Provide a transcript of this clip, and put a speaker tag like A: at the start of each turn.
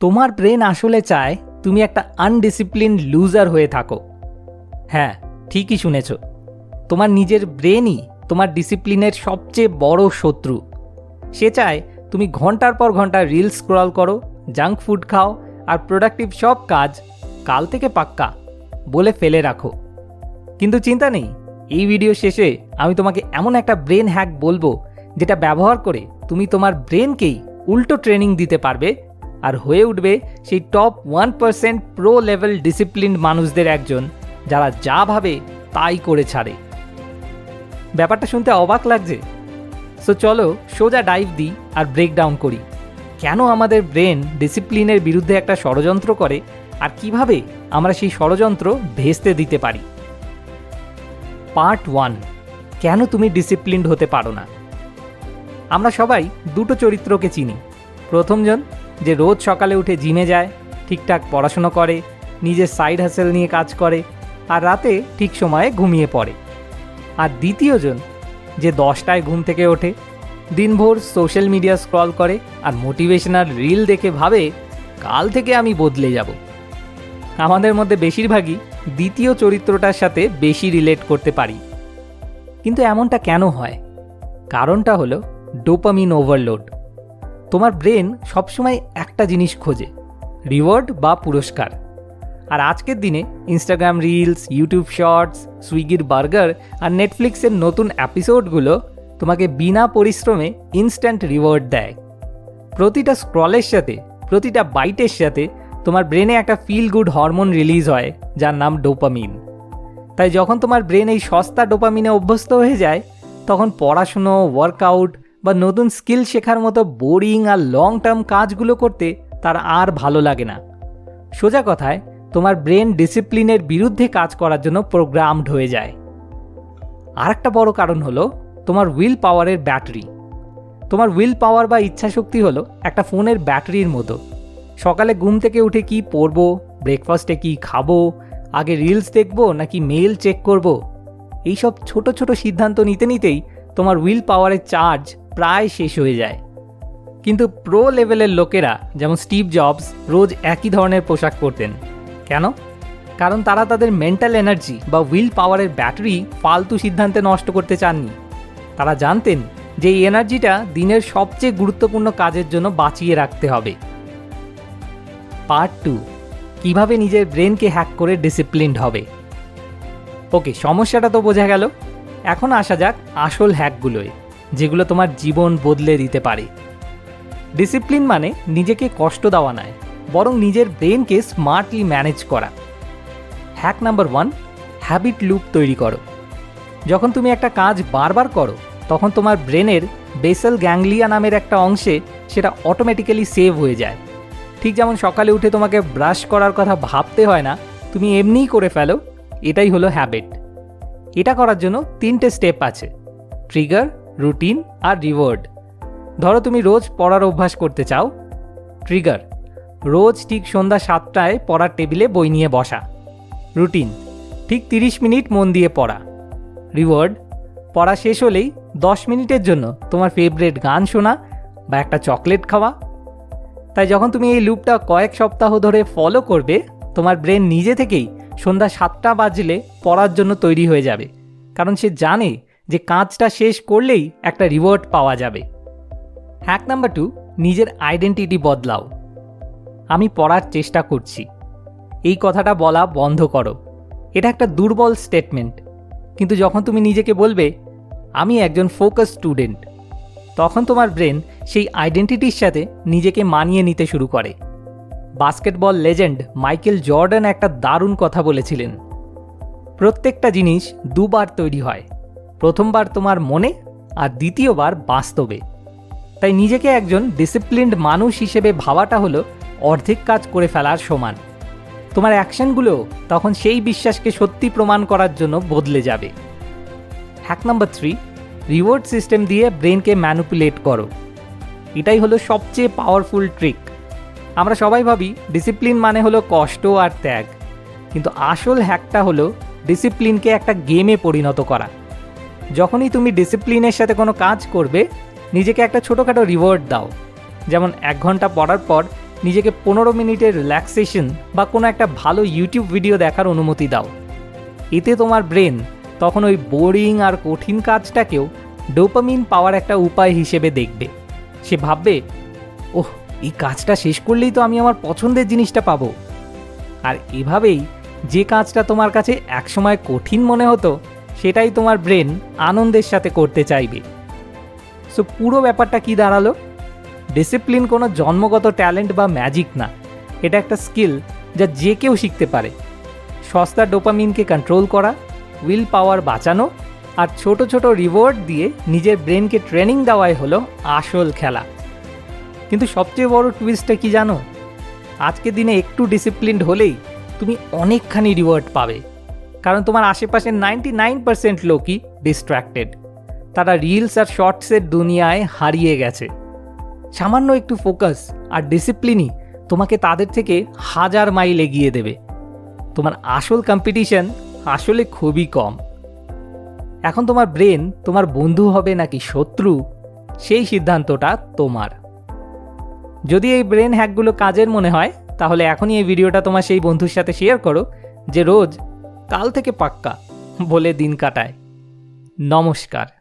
A: তোমার ব্রেন আসলে চায় তুমি একটা আনডিসিপ্লিন লুজার হয়ে থাকো। হ্যাঁ ঠিকই শুনেছ। তোমার নিজের ব্রেনই তোমার ডিসিপ্লিনের সবচেয়ে বড় শত্রু। সে চায় তুমি ঘণ্টার পর ঘণ্টা রিলস স্ক্রল করো, জাঙ্ক ফুড খাও আর প্রোডাক্টিভ সব কাজ কাল থেকে পাক্কা বলে ফেলে রাখো। কিন্তু চিন্তা নেই, এই ভিডিও শেষে আমি তোমাকে এমন একটা ব্রেন হ্যাক বলব যেটা ব্যবহার করে তুমি তোমার ব্রেনকেই উল্টো ট্রেনিং দিতে পারবে আর হয়ে উঠবে সেই top one percent pro level discipline মানুষদের একজন, যারা যা ভাবে তাই করে ছাড়ে। ব্যাপারটা শুনতে অবাক লাগছে। সো চলো সোজা ডাইভ দিই আর ব্রেকডাউন করি। কেন আমাদের ব্রেন ডিসিপ্লিনের বিরুদ্ধে একটা ষড়যন্ত্র করে আর কীভাবে আমরা সেই ষড়যন্ত্র ভেস্তে দিতে পারি? পার্ট ওয়ান কেন তুমি ডিসিপ্লিনড হতে পারো না? আমরা সবাই দুটো চরিত্রকে চিনি। প্রথমজন যে রোজ সকালে উঠে জিমে যায়, ঠিকঠাক পড়াশুনো করে, নিজের সাইড হাসেল নিয়ে কাজ করে আর রাতে ঠিক সময়ে ঘুমিয়ে পড়ে। আর দ্বিতীয়জন যে দশটায় ঘুম থেকে ওঠে, দিনভর সোশ্যাল মিডিয়া স্ক্রল করে আর মোটিভেশনাল রিল দেখে ভাবে, কাল থেকে আমি বদলে যাব। আমাদের মধ্যে বেশিরভাগই দ্বিতীয় চরিত্রটার সাথে বেশি রিলেট করতে পারি। কিন্তু এমনটা কেন হয়? কারণটা হলো ডোপামিন ওভারলোড তোমার ব্রেন সবসময় একটা জিনিস খোঁজে, রিওয়ার্ড বা পুরস্কার। আর আজকের দিনে ইনস্টাগ্রাম রিলস ইউটিউব শর্টস সুইগির বার্গার আর নেটফ্লিক্সের নতুন এপিসোডগুলো তোমাকে বিনা পরিশ্রমে ইনস্ট্যান্ট রিওয়ার্ড দেয়। প্রতিটা স্ক্রলের সাথে, প্রতিটা বাইটের সাথে তোমার ব্রেনে একটা ফিল গুড হরমোন রিলিজ হয়, যার নাম ডোপামিন তাই যখন তোমার ব্রেন এই সস্তা ডোপামিনে অভ্যস্ত হয়ে যায়, তখন পড়াশুনো ওয়ার্কআউট বা নতুন স্কিল শেখার মতো বোরিং আর লং টার্ম কাজগুলো করতে তার আর ভালো লাগে না। সোজা কথায়, তোমার ব্রেন ডিসিপ্লিনের বিরুদ্ধে কাজ করার জন্য প্রোগ্রামড হয়ে যায়। আরেকটা বড় কারণ হলো, তোমার উইল পাওয়ারের ব্যাটারি তোমার উইল পাওয়ার বা ইচ্ছাশক্তি হলো একটা ফোনের ব্যাটারির মতো। সকালে ঘুম থেকে উঠে কি পরবো ব্রেকফাস্টে কি খাব, আগে রিলস দেখব নাকি মেল চেক করব? এইসব ছোট ছোট সিদ্ধান্ত নিতে নিতেই তোমার উইল পাওয়ারের চার্জ প্রায় শেষ হয়ে যায়। কিন্তু প্রো লেভেলের লোকেরা, যেমন স্টিভ জবস, রোজ একই ধরনের পোশাক পরতেন। কেন? কারণ তারা তাদের মেন্টাল এনার্জি বা উইল পাওয়ারের ব্যাটারি ফালতু সিদ্ধান্তে নষ্ট করতে চাননি। তারা জানতেন যে এই এনার্জিটা দিনের সবচেয়ে গুরুত্বপূর্ণ কাজের জন্য বাঁচিয়ে রাখতে হবে। পার্ট টু কীভাবে নিজের ব্রেনকে হ্যাক করে ডিসিপ্লিনড হবে? ওকে সমস্যাটা তো বোঝা গেল। এখন আসা যাক আসল হ্যাকগুলোয় যেগুলো তোমার জীবন বদলে দিতে পারে। ডিসিপ্লিন মানে নিজেকে কষ্ট দেওয়া নয়, বরং নিজের ব্রেনকে স্মার্টলি ম্যানেজ করা। Hack number one habit loop তৈরি করো। যখন তুমি একটা কাজ বারবার করো, তখন তোমার ব্রেনের বেসেল গ্যাংলিয়া নামের একটা অংশে সেটা অটোমেটিক্যালি সেভ হয়ে যায়। ঠিক যেমন সকালে উঠে তোমাকে ব্রাশ করার কথা ভাবতে হয় না, তুমি এমনিই করে ফেলো, এটাই হলো হ্যাবিট এটা করার জন্য তিনটে স্টেপ আছে। ট্রিগার রুটিন আর রিওয়ার্ড। ধরো তুমি রোজ পড়ার অভ্যাস করতে চাও। ট্রিগার। রোজ ঠিক সন্ধ্যা সাতটায় পড়ার টেবিলে বই নিয়ে বসা। রুটিন। ঠিক তিরিশ মিনিট মন দিয়ে পড়া। রিওয়ার্ড। পড়া শেষ হলেই দশ মিনিটের জন্য তোমার ফেভারেট গান শোনা বা একটা চকলেট খাওয়া। তাই যখন তুমি এই লুপটা কয়েক সপ্তাহ ধরে ফলো করবে, তোমার ব্রেন নিজে থেকেই সন্ধ্যা সাতটা বাজলে পড়ার জন্য তৈরি হয়ে যাবে। কারণ সে জানে যে কাজটা শেষ করলেই একটা রিওয়ার্ড পাওয়া যাবে। হ্যাক নাম্বার টু নিজের আইডেন্টিটি বদলাও। আমি পড়ার চেষ্টা করছি। এই কথাটা বলা বন্ধ করো। এটা একটা দুর্বল স্টেটমেন্ট কিন্তু যখন তুমি নিজেকে বলবে, আমি একজন ফোকাস স্টুডেন্ট তখন তোমার ব্রেন সেই আইডেন্টিটির সাথে নিজেকে মানিয়ে নিতে শুরু করে। বাস্কেটবল লেজেন্ড মাইকেল জর্ডান একটা দারুণ কথা বলেছিলেন। প্রত্যেকটা জিনিস দুবার তৈরি হয়। প্রথমবার তোমার মনে আর দ্বিতীয়বার বাস্তবে। তাই নিজেকে একজন ডিসিপ্লিনড মানুষ হিসেবে ভাবাটা হলো অর্ধেক কাজ করে ফেলার সমান। তোমার অ্যাকশনগুলো তখন সেই বিশ্বাসকে সত্যি প্রমাণ করার জন্য বদলে যাবে। Hack number three reward system দিয়ে ব্রেনকে ম্যানুপুলেট করো। এটাই হলো সবচেয়ে পাওয়ারফুল ট্রিক আমরা সবাই ভাবি ডিসিপ্লিন মানে হলো কষ্ট আর ত্যাগ। কিন্তু আসল হ্যাকটা হলো ডিসিপ্লিনকে একটা গেমে পরিণত করা। যখনই তুমি ডিসিপ্লিনের সাথে কোনো কাজ করবে, নিজেকে একটা ছোটোখাটো রিওয়ার্ড দাও। যেমন এক ঘণ্টা পড়ার পর নিজেকে পনেরো মিনিটের রিল্যাক্সেশন বা কোনো একটা ভালো ইউটিউব ভিডিও দেখার অনুমতি দাও। এতে তোমার ব্রেন তখন ওই বোরিং আর কঠিন কাজটাকেও ডোপামিন পাওয়ার একটা উপায় হিসেবে দেখবে। সে ভাববে, ওহ, এই কাজটা শেষ করলেই তো আমি আমার পছন্দের জিনিসটা পাবো। আর এভাবেই যে কাজটা তোমার কাছে একসময় কঠিন মনে হতো সেটাই তোমার ব্রেন আনন্দের সাথে করতে চাইবে। সো পুরো ব্যাপারটা কি দাঁড়াল? ডিসিপ্লিন কোনো জন্মগত ট্যালেন্ট বা ম্যাজিক না। এটা একটা স্কিল যা যে কেউ শিখতে পারে। সস্তা ডোপামিনকে কন্ট্রোল করা উইল পাওয়ার বাঁচানো আর ছোট ছোট রিওয়ার্ড দিয়ে নিজের ব্রেনকে ট্রেনিং দেওয়াই হলো আসল খেলা। কিন্তু সবচেয়ে বড় টুইস্টটা কি জানো? আজকে দিনে একটু ডিসিপ্লিনড হলেই তুমি অনেকখানি রিওয়ার্ড পাবে। কারণ তোমার আশেপাশে নাইনটি নাইন পার্সেন্ট লোকই ডিস্ট্র্যাক্টেড তারা রিলস আর শর্টসের দুনিয়ায় হারিয়ে গেছে। সামান্য একটু ফোকাস আর ডিসিপ্লিনই তোমাকে তাদের থেকে হাজার মাইল এগিয়ে দেবে। তোমার আসল কম্পিটিশন আসলে খুবই কম। এখন তোমার ব্রেন তোমার বন্ধু হবে নাকি শত্রু, সেই সিদ্ধান্তটা তোমার। যদি এই ব্রেন হ্যাকগুলো কাজের মনে হয়, তাহলে এখনই এই ভিডিওটা তোমার সেই বন্ধুর সাথে শেয়ার করো, যে রোজ কাল থেকে পাক্কা বলে দিন কাটায়। নমস্কার।